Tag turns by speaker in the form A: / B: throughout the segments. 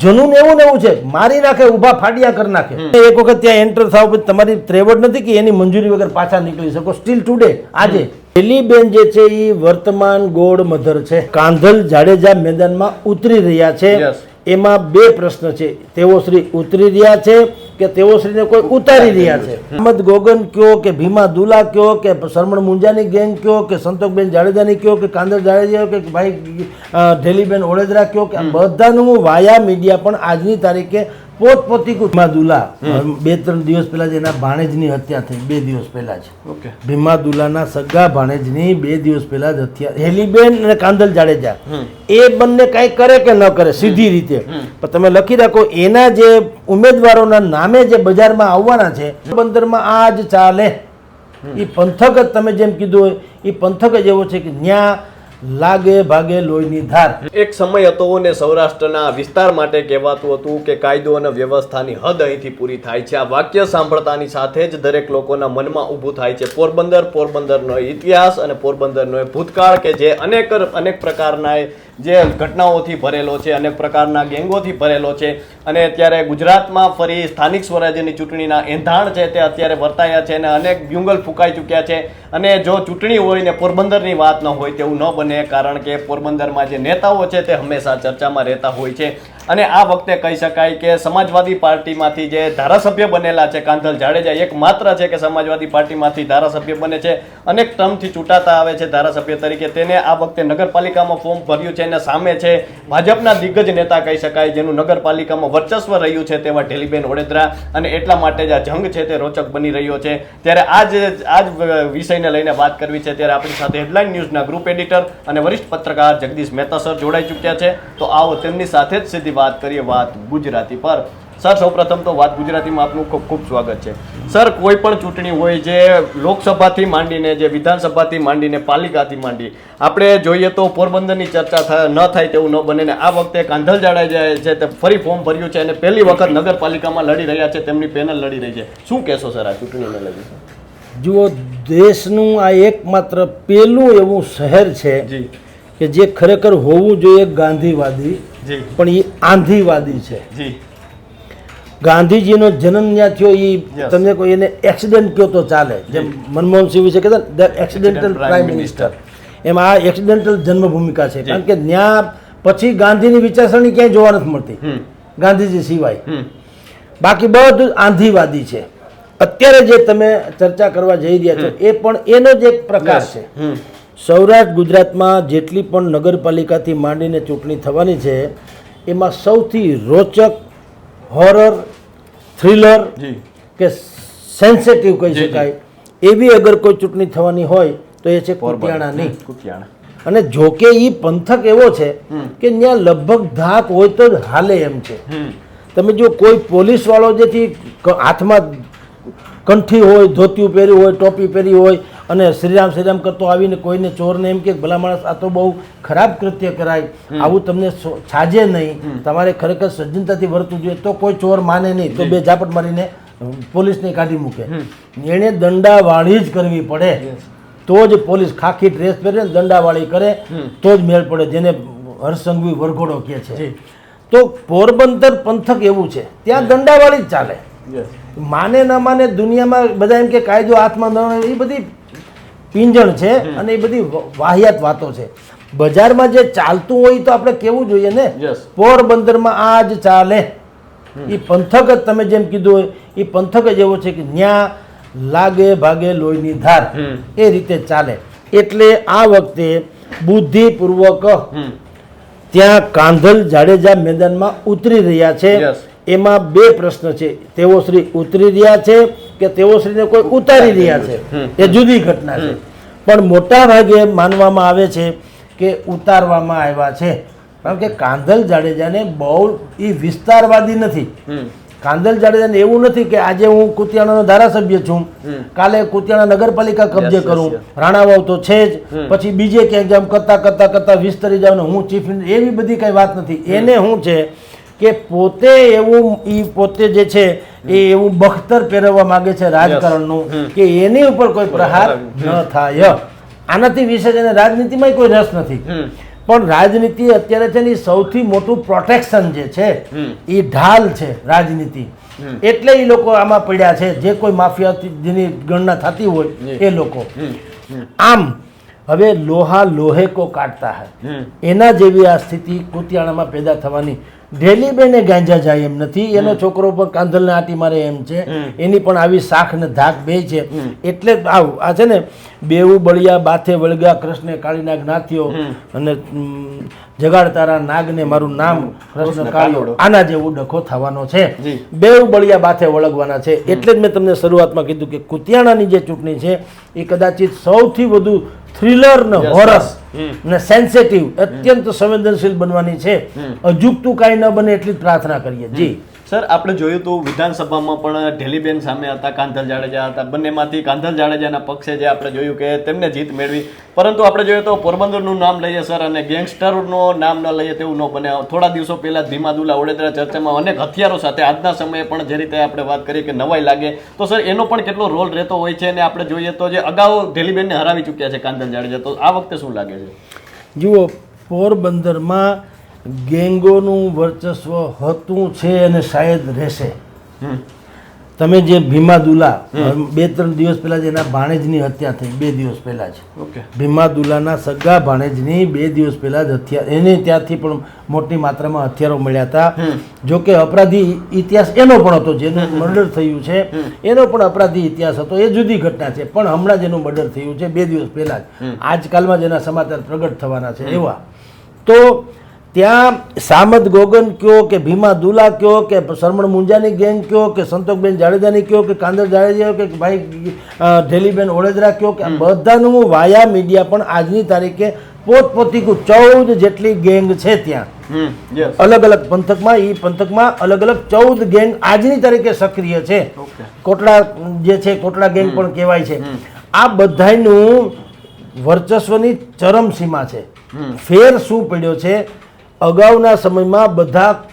A: જનૂન એવું ને એવું છે મારી નાખે ઊભા ફાડિયા કરી નાખે. એક વખત ત્યાં એન્ટર થાવ પછી તમારી ત્રેવડ નથી કે એની મંજૂરી વગર પાછા નીકળી શકો? સ્ટીલ ટુડે આજે. બેન જે છે એ વર્તમાન ગોળ મધર છે. કાંધલ જાડેજા મેદાનમાં ઉતરી રહ્યા છે. એમાં બે પ્રશ્ન છે. તેઓ શ્રી ઉતરી રહ્યા છે કે તેઓ શ્રીને કોઈ ઉતારી રહ્યા છે. અહમદ ગોગન કયો કે ભીમા દુલા કયો કે શરમણ મુંજાની ગેંગ કયો કે સંતોકબેન જાડેજાની કયો કે કાંદર જાડેજા કે ભાઈ ઢેલીબેન ઓળેદરા કયો કે બધાનું વાયા મીડિયા પણ આજની તારીખે પોતપોતી ભીમા દુલા. બે ત્રણ દિવસ પહેલા જ એના ભાણેજની હત્યા થઈ બે દિવસ પહેલા જ.
B: ઓકે.
A: ભીમા દુલાના સગા ભાણેજની બે દિવસ પહેલા જ હત્યા. હેલીબેન અને કાંદલ જાડેજા. એ બંને કાંઈ કરે કે ન કરે સીધી રીતે. પણ તમે લખી રાખો એના જે ઉમેદવારોના નામે જે બજારમાં આવવાના છે બંદરમાં આ જ ચાલે એ પંથક જ તમે જેમ કીધું હોય એ પંથક જ એવો છે કે ન્યા લાગે ભાગે લોહીની ધાર.
B: એક સમય હતો અને સૌરાષ્ટ્રના વિસ્તાર માટે કહેવાતું હતું કે કાયદો અને વ્યવસ્થાની હદ અહીંથી પૂરી થાય છે. આ વાક્ય સાંભળતાની સાથે જ દરેક લોકોના મનમાં ઊભું થાય છે. પોરબંદર, પોરબંદરનો ઇતિહાસ અને પોરબંદરનો ભૂતકાળ કે જે અનેક અનેક પ્રકારના જે ઘટનાઓથી ભરેલો છે, અનેક પ્રકારના ગેંગોથી ભરેલો છે. અને અત્યારે ગુજરાતમાં ફરી સ્થાનિક સ્વરાજ્યની ચૂંટણીના એંધાણ છે તે અત્યારે વર્તાયા છે અને અનેક બ્યુંગલ ફૂંકાઈ ચૂક્યા છે. અને જો ચૂંટણી હોય ને પોરબંદરની વાત ન હોય તેવું ન બને, કારણ કે પોરબંદરમાં જે નેતાઓ છે તે હંમેશા ચર્ચામાં રહેતા હોય છે. અને આ વખતે કહી શકાય કે સમાજવાદી પાર્ટીમાંથી જે ધારાસભ્ય બનેલા છે, કાંધલ જાડેજા એક માત્ર છે કે સમાજવાદી પાર્ટીમાંથી ધારાસભ્ય બને છે. અનેક ટર્મથી ચૂંટાતા આવે છે ધારાસભ્ય તરીકે. તેને આ વખતે નગરપાલિકામાં ફોર્મ ભર્યું છે અને સામે છે ભાજપના દિગ્ગજ નેતા કહી શકાય, જેનું નગરપાલિકામાં વર્ચસ્વ રહ્યું છે તેવા ઢેલીબેન ઓડેદરા અને એટલા માટે જ આ જંગ છે તે રોચક બની રહ્યો છે. ત્યારે આજ આ જ વિષયને લઈને વાત કરવી છે ત્યારે આપણી સાથે હેડલાઇન ન્યૂઝના ગ્રુપ એડિટર અને વરિષ્ઠ પત્રકાર જગદીશ મહેતા સર જોડાઈ ચૂક્યા છે. તો આવો તેમની સાથે જ સીધી વાત કરીએ વાત ગુજરાતી પર. સર સૌપ્રથમ તો વાત ગુજરાતીમાં આપનું ખૂબ ખૂબ સ્વાગત છે. સર કોઈ પણ ચૂંટણી હોય જે લોકસભાથી માંડીને જે વિધાનસભાથી માંડીને પાલિકાથી માંડી આપણે જોઈએ તો પોરબંદરની ચર્ચા થાય ન થાય તેવું ન બને ને આ વખતે કાંધલ જાય છે તે ફરી ફોર્મ ભર્યું છે અને પહેલી વખત નગરપાલિકામાં લડી રહ્યા છે તેમની પેનલ લડી રહી છે. શું કહેશો સર આ ચૂંટણીને લઈને?
A: જુઓ દેશનું આ એકમાત્ર પહેલું એવું શહેર છે કે જે ખરેખર હોવું જોઈએ ગાંધીવાદી પણ એ આંધીવાદી છે. ગાંધીજીનો જન્મ ત્યાં થયો એ. તમને કોઈ એને એક્સિડન્ટ કહો તો ચાલે. જેમ મનમોહન સિંહ વિશે કહેતા ધ એક્સિડેન્ટલ પ્રાઇમ મિનિસ્ટર એમ આ એક્સિડેન્ટલ જન્મભૂમિકા છે. કારણ કે ત્યાં પછી ગાંધીની વિચારસરણી ક્યાંય જોવા નથી મળતી. ગાંધીજી સિવાય. બાકી બધું આંધીવાદી છે. અત્યારે જે તમે ચર્ચા કરવા જઈ રહ્યા છો એ પણ એનો જ એક પ્રકાર છે. સૌરાષ્ટ્ર ગુજરાતમાં જેટલી પણ નગરપાલિકાથી માંડીને ચૂંટણી થવાની છે એમાં સૌથી રોચક હોરર થ્રિલર કે સેન્સેટિવ કહી શકાય એવી અગર કોઈ ચૂંટણી થવાની હોય તો એ છે કુટિયાણાની
B: કુટિયાણા
A: અને જોકે એ પંથક એવો છે કે ત્યાં લગભગ ધાક હોય તો જ હાલે એમ છે. તમે જો કોઈ પોલીસવાળો જેથી હાથમાં કંઠી હોય ધોતિયું પહેર્યું હોય ટોપી પહેરી હોય અને શ્રીરામ શ્રીરામ કરતો આવીને કોઈને ચોરને એમ કે ભલા માણસ આ તો બહુ ખરાબ કૃત્ય કરાય આવું તમને છાજે નહીં. તમારે ખરેખર સજ્જનતાથી વર્તવું જોઈએ તો કોઈ ચોર માને નહીં. તો બે ઝાપટ મારીને પોલીસને કાઢી મૂકે. એણે દંડાવાળી જ કરવી પડે. તો જ પોલીસ ખાખી ડ્રેસ પહેરે દંડાવાળી કરે. તો જ મેળ પડે જેને હરસંઘવી વરઘોડો કહે છે. તો પોરબંદર પંથક એવું છે. ત્યાં દંડાવાળી જ ચાલે. માને ના માને દુનિયામાં બધા એમ કે કાયદો હાથમાં ન એ બધી પીંજણ છે અને એ બધી વાહિયાત વાતો છે. બજારમાં જે ચાલતું હોય તો આપણે કેવું જોઈએ ને. પોરબંદરમાં આ જ ચાલે એ પંથક જ તમે જેમ કીધું હોય એ પંથક જ એવો છે કે ન્યા લાગે ભાગે લોહીની ધાર. એ રીતે ચાલે. એટલે આ વખતે બુદ્ધિપૂર્વક ત્યાં કાંધલ જાડેજા મેદાનમાં ઉતરી રહ્યા છે. એમાં બે પ્રશ્ન છે. તેઓ શ્રી ઉતરી રહ્યા છે કે તેઓ શ્રીને કોઈ ઉતારી રહ્યા છે. એ જુદી ઘટના છે. પણ મોટા ભાગે માનવામાં આવે છે કે ઉતારવામાં આવ્યા છે. કારણ કે કાંધલ જાડેજાને બહુ એ વિસ્તારવાદી નથી. કાંદલ જાડેજાને એવું નથી કે આજે હું કુતિયાણાનો ધારાસભ્ય છું. કાલે કુતિયાણા નગરપાલિકા કબજે કરું. રાણાવાવ તો છે જ. પછી બીજે ક્યાંક જામ કરતા કરતા કરતા વિસ્તરી જાવ ને હું ચીફ એવી બધી કઈ વાત નથી. એને શું છે કે પોતે એવું એ પોતે જે છે એ એવું બખ્તર પહેરવા માંગે છે રાજકારણનું કે એની ઉપર કોઈ પ્રહાર ન થાય. આનાથી વિશેષ એને રાજનીતિમાં કોઈ રસ નથી. પણ રાજનીતિ અત્યારે છે ને સૌથી મોટું પ્રોટેક્શન જે છે એ ઢાલ છે રાજનીતિ. એટલે એ લોકો આમાં પડ્યા છે. જે કોઈ માફિયા જેની ગણના થતી હોય એ લોકો. આમ હવે લોહા લોહે કો કાટતા હે. એના જેવી આ સ્થિતિ કુતિયાણામાં પેદા થવાની ડેલી બેને ગાંજા જાય એમ નથી. એનો છોકરો પણ કાંધલને આટી મારે એમ છે. એની પણ આવી શાખ ને ધાક બે છે. એટલે આવ. આ છે ને બેવું બળિયા બાથે વળગ્યા કૃષ્ણ કાળીના જ્ઞાતિઓ અને ઉમ, જગાડ તારા નાગને મારું નામ કૃષ્ણ કાળિયો આના જેવો ડખો થવાનો છે. બેવું બળિયા બાથે વળગવાના છે. એટલે જ મેં તમને શરૂઆતમાં કીધું કે કુતિયાણાની જે ચૂંટણી છે એ કદાચિત સૌથી વધુ થ્રિલર ને
B: yes.
A: ને સેન્સેટિવ અત્યંત સંવેદનશીલ બનવાની છે. અજુકતું કાંઈ ન બને એટલી જ પ્રાર્થના કરીએ. જી.
B: સર, આપણે જોયું તો વિધાનસભામાં પણ ઢેલીબેન સામે હતા, કાંધલ જાડેજા હતા. બંનેમાંથી કાંધલ જાડેજાના પક્ષે જે આપણે જોયું કે તેમને જીત મેળવી. પરંતુ આપણે જોઈએ તો પોરબંદરનું નામ લઈએ, સર, અને ગેંગસ્ટરનો નામ ન લઈએ તેવું ન બને. થોડા દિવસો પહેલાં ધીમા દુલા વડોદરા ચર્ચામાં અનેક હથિયારો સાથે આજના સમયે પણ જે રીતે આપણે વાત કરીએ કે નવાઈ લાગે. તો, સર, એનો પણ કેટલો રોલ રહેતો હોય છે અને આપણે જોઈએ તો જે અગાઉ ઢેલીબેનને હરાવી ચૂક્યા છે કાંધલ જાડેજા. તો આ વખતે શું લાગે છે?
A: જુઓ, પોરબંદરમાં ગેંગોનું વર્ચસ્વ હતું છે અને શાયદ રહેશે. તમે જે ભીમા દુલા બે ત્રણ દિવસ પહેલા જ એના ભાણેજની હત્યા થઈ બે દિવસ પહેલા જ. ભીમા દુલાના સગા ભાણેજની બે દિવસ પહેલા જ હથિયાર એને ત્યાંથી પણ મોટી માત્રામાં હથિયારો મળ્યા હતા. જો કે અપરાધી ઇતિહાસ એનો પણ હતો જેનું મર્ડર થયું છે. એનો પણ અપરાધી ઇતિહાસ હતો એ જુદી ઘટના છે પણ હમણાં જ એનું મર્ડર થયું છે બે દિવસ પહેલા જ. આજકાલમાં જ એના સમાચાર પ્રગટ થવાના છે એવા. તો ત્યાં સામદ ગોગન કયો કે ભીમા દુલા કયો કે શરમણ મુંજાની ગેંગ કયો કે સંતોકબેન જાડેજાની કયો કે કાંદર જાડેજા કે ભાઈ ઢેલીબેન ઓળેદરા કયો કે બધાનું વાયા મીડિયા પણ આજની તારીખે પોતપોતી ચૌદ જેટલી ગેંગ છે ત્યાં. અલગ અલગ પંથકમાં એ પંથકમાં અલગ અલગ ચૌદ ગેંગ આજની તારીખે સક્રિય છે. કોટડા જે છે કોટડા ગેંગ પણ કહેવાય છે. આ બધાનું વર્ચસ્વની ચરમસીમા છે. ફેર શું પડ્યો છે? અગાઉના સમયમાં બધા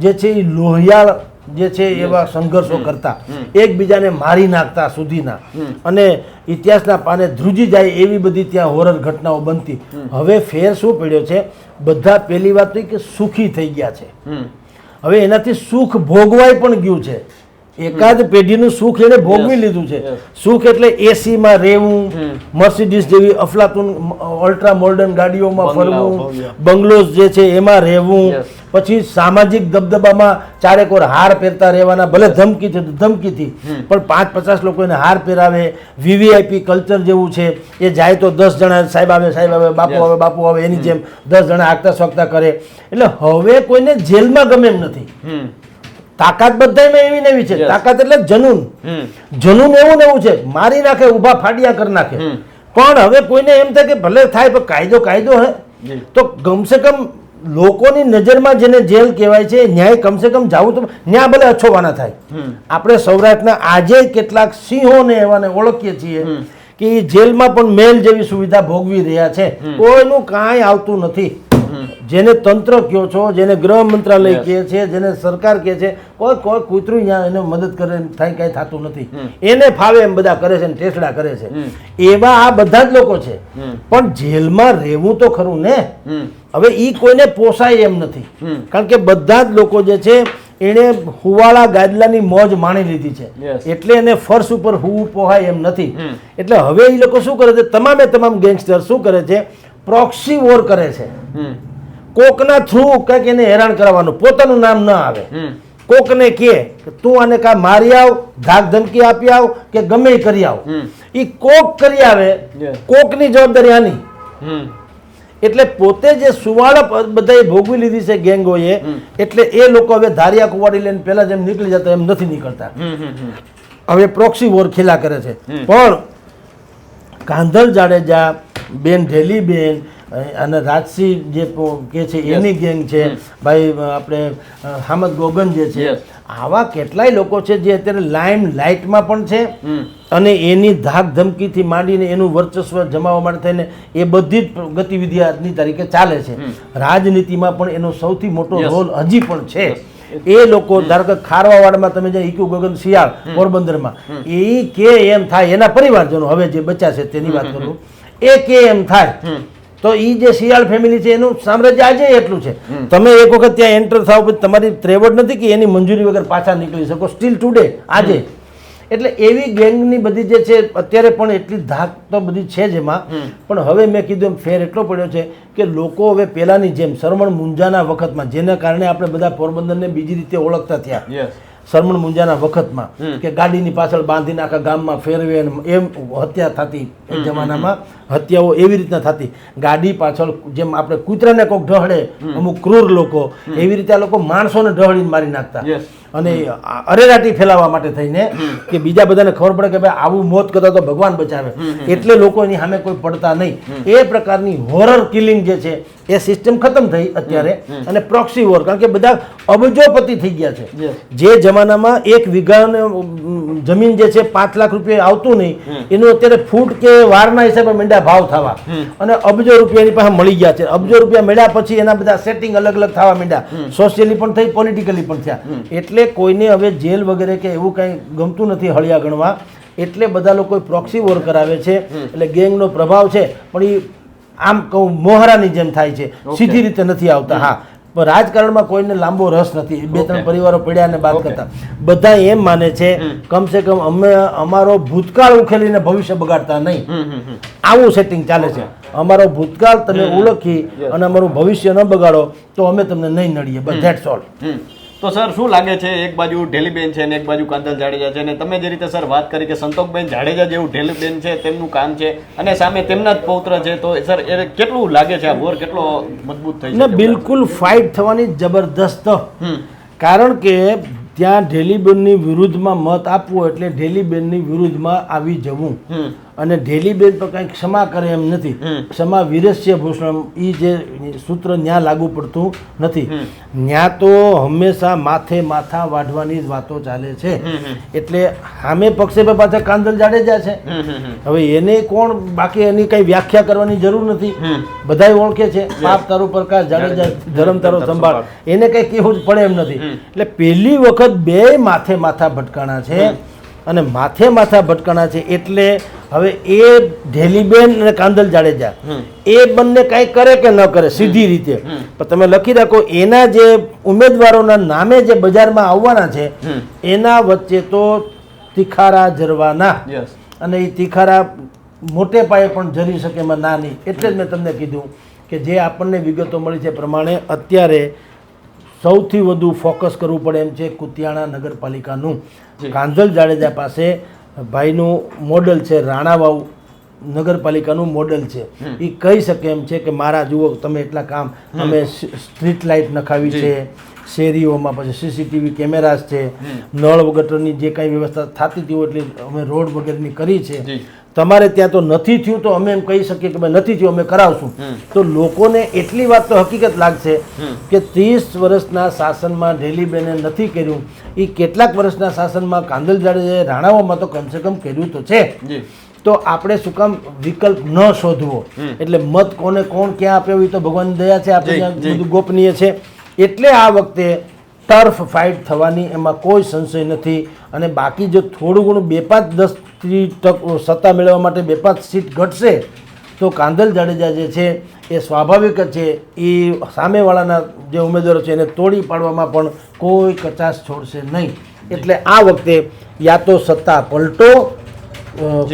A: જે છે એ લોહિયાળ જે છે એવા સંઘર્ષો કરતા. એકબીજાને મારી નાખતા સુધીના. અને ઇતિહાસના પાને ધ્રુજી જાય એવી બધી ત્યાં હોરર ઘટનાઓ બનતી. હવે ફેર શું પડ્યો છે? બધા પહેલી વાત તો કે સુખી થઈ ગયા છે. હવે એનાથી સુખ ભોગવાય પણ ગયું છે. એકાદ પેઢીનું સુખ એને ભોગવી લીધું છે. સુખ એટલે એસીમાં રહેવું મર્સિડીઝ જેવી અફલાતુન અલ્ટ્રા મોડર્ન ગાડીઓમાં ફરવું. બંગલોઝ જે છે એમાં રહેવું પછી સામાજિક દબદબામાં ચારેક ઓર હાર પહેરતા રહેવાના ભલે ધમકી છે ધમકીથી પણ પાંચ પચાસ લોકો એને હાર પહેરાવે વીવીઆઈપી કલ્ચર જેવું છે એ જાય તો દસ જણા સાહેબ આવે સાહેબ આવે બાપુ આવે બાપુ આવે એની જેમ દસ જણા આગતા સ્વાગતા કરે. એટલે હવે કોઈને જેલમાં ગમે એમ નથી. તાકાત બધાયમાં એવી ને એવી છે. તાકાત એટલે જનૂન. જનૂન એવું ને એવું છે. મારી નાખે ઊભા ફાડિયા કરી નાખે. પણ હવે કોઈને એમ થાય કે ભલે થાય પણ કાયદો કાયદો હે. તો કમસે કમ લોકોની નજરમાં જેને જેલ કહેવાય છે ન્યાય કમસે કમ જાવું તો ન્યાય ભલે અછોવાના થાય. આપણે સૌરાષ્ટ્રના આજે કેટલાક સિંહોને એવાને ઓળખીએ છીએ કે એ જેલમાં પણ મેલ જેવી સુવિધા ભોગવી રહ્યા છે. કોઈનું કાંઈ આવતું નથી. જેને તંત્ર કયો છો જેને ગૃહ મંત્રાલય કહે છે જેને સરકાર કહે છે કોઈ કોઈ કૂતરું ત્યાં એને મદદ કરે થાય કાંઈ થતું નથી. એને ફાવે એમ બધા કરે છે ટેસડા કરે છે. એવા આ બધા જ લોકો છે. પણ જેલમાં રહેવું તો ખરું ને? હવે ઈ કોઈને પોસાય એમ નથી. કારણ કે બધા જ લોકો જે છે એણે હુવાળા ગાદલાની મોજ માણી લીધી છે. એટલે એને ફર્શ ઉપર હુવું પોહાય એમ નથી. એટલે હવે એ લોકો શું કરે છે? તમામે તમામ ગેંગસ્ટર શું કરે છે? પ્રોક્સી વોર કરે છે. કોકના થ્રુ કંઈક એને હેરાન કરવાનું પોતાનું નામ ન આવે. કોકને કે કે તું આને કા મારી આવ ધાક ધમકી આપી આવ કે ગમે કરી આવ. એ કોક કરી આવે કોકની જવાબદારી આની. એટલે પોતે જે સુવાળા બધાએ ભોગવી લીધી છે ગેંગોએ એટલે એ લોકો હવે ધારિયા કુવાડી લઈને પહેલા જેમ નીકળી જતા એમ નથી નીકળતા. હવે પ્રોક્સી વોર ખેલા કરે છે. પણ કાંધલ જાડેજા બેન ઢેલીબેન અને રાજસિંહ જે કે છે એની ગેંગ છે ભાઈ આપણે હામદ ગોગન જે છે આવા કેટલાય લોકો છે જે અત્યારે લાઇમ લાઇટમાં પણ છે અને એની ધાક ધમકીથી માંડીને એનું વર્ચસ્વ જમાવવા માટે થઈને એ બધી જ ગતિવિધિ આજની તારીખે ચાલે છે. રાજનીતિમાં પણ એનો સૌથી મોટો રોલ હજી પણ છે. એ લોકો ધારો કે ખારવાવાડમાં તમે જે ઇક્યુ ગગન શિયાળ પોરબંદરમાં એ કે એમ થાય એના પરિવારજનો હવે જે બચ્યા છે તેની વાત કરું. એ કે એમ થાય તો તો એ જે શિયાળ ફેમિલી છે એનું સામ્રાજ્ય આજે એટલું છે. તમે એક વખત ત્યાં એન્ટર થાવ પછી તમારી ત્રેવડ નથી કે એની મંજૂરી વગર પાછા નીકળી શકો. સ્ટીલ ટુડે આજે. એટલે એવી ગેંગની બધી જે છે અત્યારે પણ એટલી ધાક તો બધી છે જ એમાં. પણ હવે મેં કીધું એમ ફેર એટલો પડ્યો છે કે લોકો હવે પહેલાંની જેમ શરમણ મુંજાના વખતમાં જેના કારણે આપણે બધા પોરબંદરને બીજી રીતે ઓળખતા થયા.
B: શરમણ
A: સરમણ મુંજાના વખતમાં કે ગાડીની પાછળ બાંધીને આખા ગામમાં ફેરવે એમ હત્યા થતી એ જમાનામાં. હત્યાઓ એવી રીતના થતી. ગાડી પાછળ જેમ આપણે કૂતરાને કોઈક ઢહળે અમુક ક્રૂર લોકો એવી રીતે આ લોકો માણસોને ઢહળીને મારી નાખતા. અને અરેરાટી ફેલાવવા માટે થઈને કે બીજા બધાને ખબર પડે કે ભાઈ આવું મોત કરતા તો ભગવાન બચાવે. એટલે લોકો એની સામે કોઈ પડતા નહીં. એ પ્રકારની હોરર કિલિંગ જે છે એ સિસ્ટમ ખતમ થઈ અત્યારે અને પ્રોક્સી વોર કારણ કે બધા અબજોપતિ થઈ ગયા છે. જે જમાનામાં એક વીઘા જમીન જે છે પાંચ લાખ રૂપિયા આવતું નહીં એનું અત્યારે ફૂટ કે વારના હિસાબે મીંડા ભાવ થવા. અને અબજો રૂપિયાની પાસે મળી ગયા છે. અબજો રૂપિયા મળ્યા પછી એના બધા સેટિંગ અલગ અલગ થવા માંડ્યા. સોશિયલી પણ થઈ પોલિટિકલી પણ થયા. એટલે કોઈને હવે જેલ વગેરે કે એવું કંઈ ગમતું નથી હળિયા ગણવા. એટલે બધા લોકો પ્રોક્સી વોર કરાવે છે. એટલે ગેંગનો પ્રભાવ છે. પણ એ આમ કહું મોહરાની જેમ થાય છે. સીધી રીતે નથી આવતા. હા. પણ રાજકારણમાં કોઈને લાંબો રસ નથી. બે ત્રણ પરિવારો પડ્યા ને વાત કરતા. બધા એમ માને છે કમસે કમ અમે અમારો ભૂતકાળ ઉખેલીને ભવિષ્ય બગાડતા નહીં. આવું સેટિંગ ચાલે છે. અમારો ભૂતકાળ તમે ઓળખી અને અમારું ભવિષ્ય ન બગાડો તો અમે તમને નહીં નડીએ. બસ ધેટ્સ ઓલ.
B: તો સર શું લાગે છે એક બાજુ ઢેલીબેન છે ને એક બાજુ કાંતલ જાડેજા છે ને તમે જે રીતે સર વાત કરી કે સંતોકબેન જાડેજા જેવું ઢેલીબેન છે તેમનું કામ છે અને સામે તેમના જ પૌત્ર છે તો સર એ કેટલું લાગે છે આ વોર કેટલો મજબૂત થઈ છે
A: બિલકુલ ફાઇટ થવાની જબરદસ્ત. કારણ કે ત્યાં ઢેલીબેનની વિરુદ્ધમાં મત આપવો એટલે ઢેલીબેનની વિરુદ્ધમાં આવી જવું. અને ઢેલીબેન પર કંઈક ક્ષમા કરે એમ નથી. ક્ષમા વિરસ્ય ભૂષણ એ જે સૂત્ર ન્યા લાગુ પડતું નથી. ન્યા તો હંમેશા માથે માથા વાઢવાની જ વાતો ચાલે છે. એટલે સામે પક્ષે પાછા કાંદલ જાડેજા છે.
B: હમ, હમ, હમ.
A: હવે એને કોણ બાકી એની કઈ વ્યાખ્યા કરવાની જરૂર નથી. બધા ઓળખે છે. પાપ તારો પ્રકાશ જાડેજા ધર્મ તારો સંભાળ. એને કઈ કહેવું જ પડે એમ નથી. એટલે પહેલી વખત બે માથે માથા ભટકાણા છે. અને માથે માથા ભટકાણા છે એટલે હવે એ ઢેલીબેન અને કાંદલ જાડેજા એ બંને કાંઈ કરે કે ન કરે સીધી રીતે. પણ તમે લખી રાખો એના જે ઉમેદવારોના નામે જે બજારમાં આવવાના છે એના વચ્ચે તો તિખારા જરવાના. અને એ તિખારા મોટે પાયે પણ જરી શકે એમાં ના નહીં. એટલે જ મેં તમને કીધું કે જે આપણને વિગતો મળી છે પ્રમાણે અત્યારે સૌથી વધુ ફોકસ કરવું પડે એમ છે કુતિયાણા નગરપાલિકાનું. કાંધલ જાડેજા પાસે ભાઈનું મોડલ છે રાણાવાવ નગરપાલિકાનું મોડલ છે. એ કહી શકે એમ છે કે મારા જુઓ તમે એટલા કામ અમે સ્ટ્રીટ લાઇટ નખાવી છે શેરીઓમાં પછી સીસીટીવી કેમેરાસ છે નળ વગરની જે કાંઈ વ્યવસ્થા થતી હતી હોય એટલી અમે રોડ વગેરેની કરી છે. તમારે ત્યાં તો નથી થયું તો અમે એમ કહી શકીએ કે ભાઈ નથી થયું અમે કરાવશું. તો લોકોને એટલી વાત તો હકીકત લાગશે કે ત્રીસ વર્ષના શાસનમાં ઢેલીબેને નથી કર્યું. એ કેટલાક વર્ષના શાસનમાં કાંદલ જાડેજાએ રાણાઓમાં તો કમસે કમ કર્યું તો છે. તો આપણે શું કામ વિકલ્પ ન શોધવો. એટલે મત કોને કોણ ક્યાં આપ્યો એ તો ભગવાન દયા છે આપણે બધું ગોપનીય છે. એટલે આ વખતે ટર્ફ ફાઇટ થવાની એમાં કોઈ સંશય નથી અને બાકી જો થોડું ઘણું બે પાંચ દસ ટક સત્તા મેળવવા માટે બે પાંચ સીટ ઘટશે તો કાંદલ જાડેજા જે છે એ સ્વાભાવિક જ છે. એ સામેવાળાના જે ઉમેદવારો છે એને તોડી પાડવામાં પણ કોઈ કચાશ છોડશે નહીં. એટલે આ વખતે યા તો સત્તા પલટો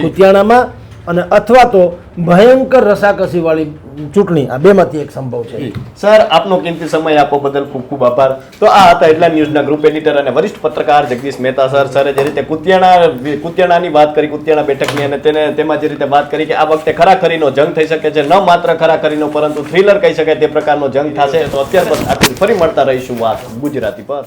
A: કુતિયાણામાં અને અથવા તો ભયંકર રસાકસીવાળી ચૂંટણી. આ બેમાંથી એક સંભવ છે.
B: સર, આપનો કિંમતી સમય આપો બદલ ખૂબ ખૂબ આભાર. તો આ હતા એટલા ન્યૂઝના ગ્રુપ એડિટર અને વરિષ્ઠ પત્રકાર જગદીશ મહેતા સર. સરે જે રીતે કુતિયાણા, કુતિયાણાની વાત કરી, કુતિયાણા બેઠકની અને તેને તેમાં જે રીતે વાત કરી કે આ વખતે ખરાખરીનો જંગ થઈ શકે છે, ન માત્ર ખરાખરીનો, પરંતુ થ્રિલર કહી શકાય તે પ્રકારનો જંગ થશે. તો અત્યાર આખી ફરી મળતા રહીશું વાત ગુજરાતી પર.